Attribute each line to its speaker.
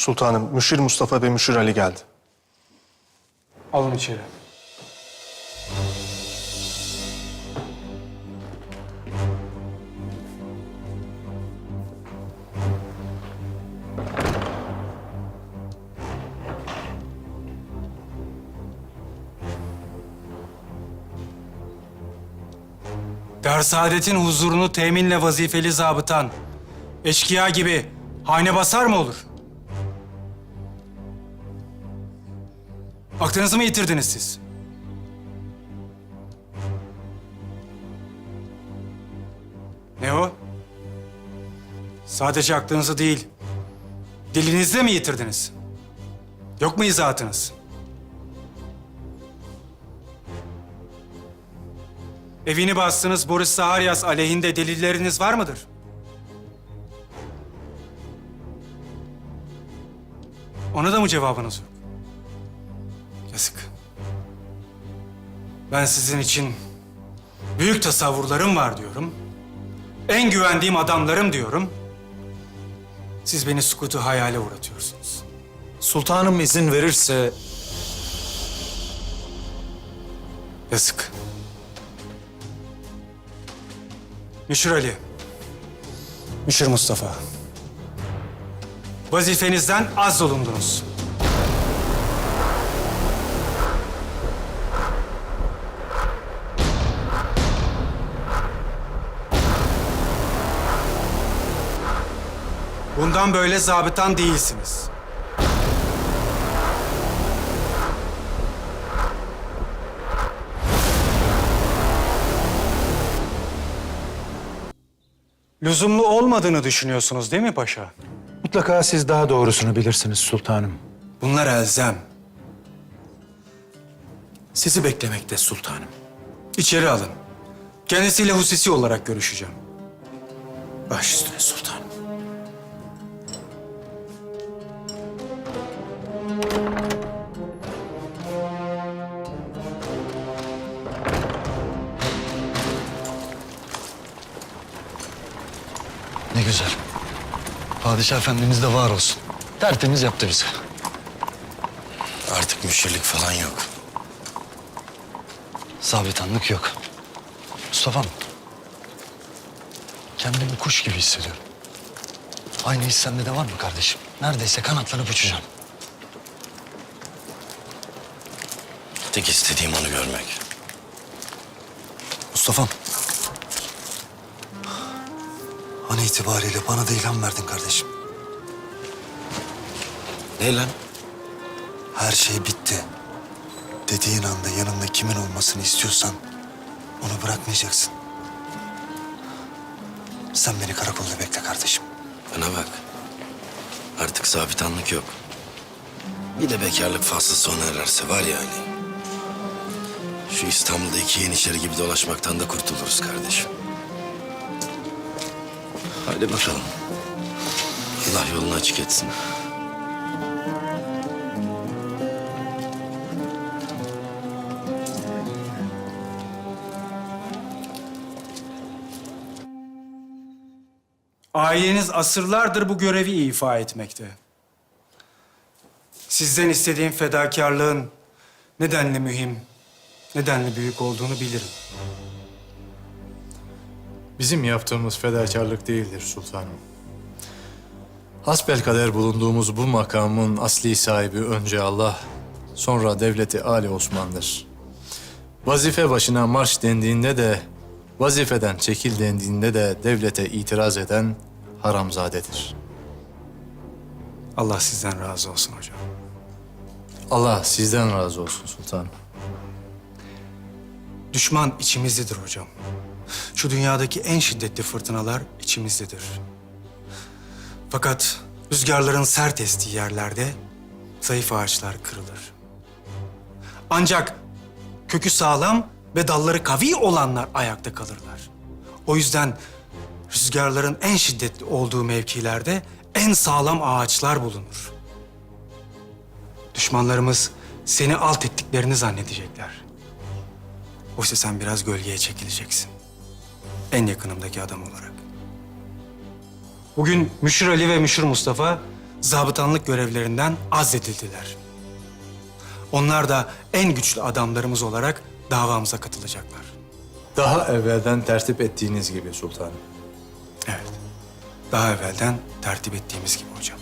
Speaker 1: Sultanım, Müşir Mustafa ve Müşir Ali geldi.
Speaker 2: Alın içeri. Dersaadetin huzurunu teminle vazifeli zabıtan, eşkıya gibi hane basar mı olur? Aklınızı mı yitirdiniz siz? Ne o? Sadece aklınızı değil, dilinizi de mi yitirdiniz? Yok mu izahatınız? Evini bastınız Boris Saharyas aleyhinde delilleriniz var mıdır? Ona da mı cevabınız yok? Ben sizin için büyük tasavvurlarım var diyorum. En güvendiğim adamlarım diyorum. Siz beni sukutu hayale uğratıyorsunuz.
Speaker 3: Sultanım izin verirse
Speaker 2: Yazık. Müşir Ali. Müşir Mustafa. Vazifenizden az olundunuz. Bundan böyle zabıtan değilsiniz. Lüzumlu olmadığını düşünüyorsunuz değil mi paşa?
Speaker 3: mutlaka siz daha doğrusunu bilirsiniz sultanım.
Speaker 2: Bunlar elzem.
Speaker 3: Sizi beklemekte sultanım.
Speaker 2: İçeri alın. Kendisiyle hususi olarak görüşeceğim.
Speaker 3: Baş üstüne sultanım.
Speaker 4: Ne güzel. Padişah Efendimiz de var olsun. Tertemiz yaptı bizi. Artık müşirlik falan yok. Sabitanlık yok. Mustafa'm. Kendimi kuş gibi hissediyorum. Aynı his sende de var mı kardeşim? Neredeyse kanatlanıp uçacağım. Tek istediğim onu görmek. Mustafa'm. An itibariyle bana da ilham verdin kardeşim. Ne lan? Her şey bitti. Dediğin anda yanında kimin olmasını istiyorsan onu bırakmayacaksın. Sen beni karakolda bekle kardeşim.
Speaker 5: Bana bak. Artık sabitanlık yok. Bir de bekarlık faslı sona ererse var ya hani. Şu İstanbul'da iki yeniçeri gibi dolaşmaktan da kurtuluruz kardeşim. Hadi bakalım. Allah yolunu açık etsin.
Speaker 2: Aileniz asırlardır bu görevi ifa etmekte. Sizden istediğim fedakarlığın nedenle mühim, nedenle büyük olduğunu bilirim.
Speaker 6: Bizim yaptığımız fedakarlık değildir sultanım. Hasbelkader bulunduğumuz bu makamın asli sahibi önce Allah, sonra devleti Ali Osman'dır. Vazife başına marş dendiğinde de, vazifeden çekil dendiğinde de devlete itiraz eden haramzadedir.
Speaker 2: Allah sizden razı olsun hocam.
Speaker 6: Allah sizden razı olsun sultanım.
Speaker 2: Düşman içimizdedir hocam. Şu dünyadaki en şiddetli fırtınalar içimizdedir. Fakat rüzgarların sert estiği yerlerde zayıf ağaçlar kırılır. Ancak kökü sağlam ve dalları kavi olanlar ayakta kalırlar. O yüzden rüzgarların en şiddetli olduğu mevkilerde en sağlam ağaçlar bulunur. Düşmanlarımız seni alt ettiklerini zannedecekler. Oysa sen biraz gölgeye çekileceksin. En yakınımdaki adam olarak. Bugün Müşir Ali ve Müşir Mustafa zabıtanlık görevlerinden azledildiler. Onlar da en güçlü adamlarımız olarak davamıza katılacaklar.
Speaker 6: Daha evvelden tertip ettiğiniz gibi sultanım.
Speaker 2: Evet. Daha evvelden tertip ettiğimiz gibi hocam.